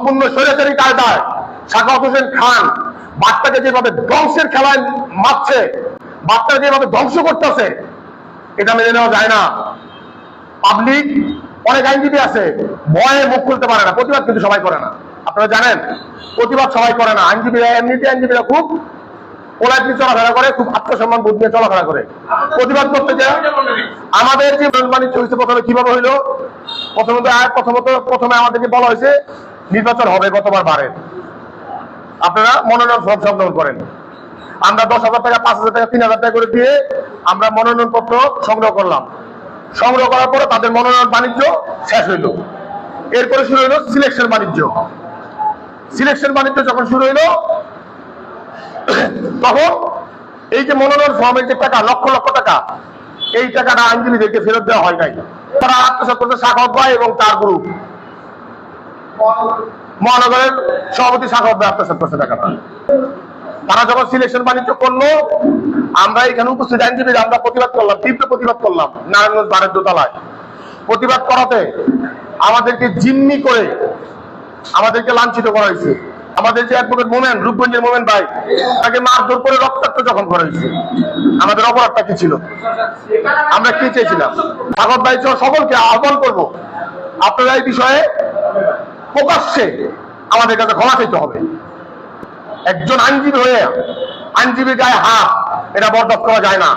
সম্পূর্ণ স্বৈরাচারী কায়দায় সাকাওয়াত হোসেন খান বাচ্চাকে যেভাবে ধ্বংসের খেলায় মারছে, বাচ্চাকে যেভাবে ধ্বংস করতেছে এটা মেনে নেওয়া যায় না। পাবলিক, অনেক আইনজীবী আছে, ভয়ে মুখ খুলতে পারে না, প্রতিবাদ কিন্তু সবাই করে না। আপনারা জানেন, প্রতিবাদ সবাই করে না। আইনজীবীরা, এমনিতে আইনজীবীরা খুব পোলাইটলি চলাফেরা করে, খুব আত্মসম্মান বোধ নিয়ে চলাফেরা করে। প্রতিবাদ করতে যায় আমাদের যে বাণিজ্য হয়েছে প্রথমে কীভাবে হইল, প্রথমত প্রথমত প্রথমে আমাদেরকে বলা হয়েছে নির্বাচন হবে গতবার বারে। আপনারা মনোনয়ন ফর্ম সংগ্রহ করেন। আমরা দশ হাজার টাকা, পাঁচ হাজার টাকা, তিন হাজার টাকা করে দিয়ে আমরা মনোনয়ন পত্র সংগ্রহ করলাম। সংগ্রহ করার পরে তাদের মনোনয়ন বাণিজ্য শেষ হইল। এরপরে শুরু হইল সিলেকশন বাণিজ্য। সিলেকশন বাণিজ্য যখন শুরু হইল, তখন এই যে মনোনয়ন ফর্মের যে টাকা, লক্ষ লক্ষ টাকা, এই টাকাটা আইনজীবীদেরকে ফেরত দেওয়া হয় নাই। তারা করতে সাখাওয়াত ভাই এবং তার গ্রুপ মহানগরের সভাপতি করছে তারা যখন সিলেকশন বাণিজ্য করল, আমরা এখানে উপস্থিত আইনজীবী, আমরা প্রতিবাদ করলাম, তীব্র প্রতিবাদ করলাম নারায়ণগঞ্জ বারের দোতলায়। প্রতিবাদ করাতে আমাদেরকে জিম্মি করে আমাদেরকে লাঞ্ছিত করা হয়েছে। আমাদের যে অ্যাডভোকেট মোমেন, রূপগঞ্জের মোমেন ভাই, তাকে মারধর করে রক্তাক্ত যখন করা হয়েছে। আমাদের অপরাধটা কি ছিল? আমরা কি চেয়েছিলাম? ভাগবত ভাই সকলকে আহ্বান করব, আপনারা এই বিষয়ে প্রকাশ্যে আমাদের কাছে ক্ষমা চাইতে হবে। একজন আইনজীবী হয়ে আইনজীবী গায়ে হাত, এটা বরদাস্ত করা যায় না।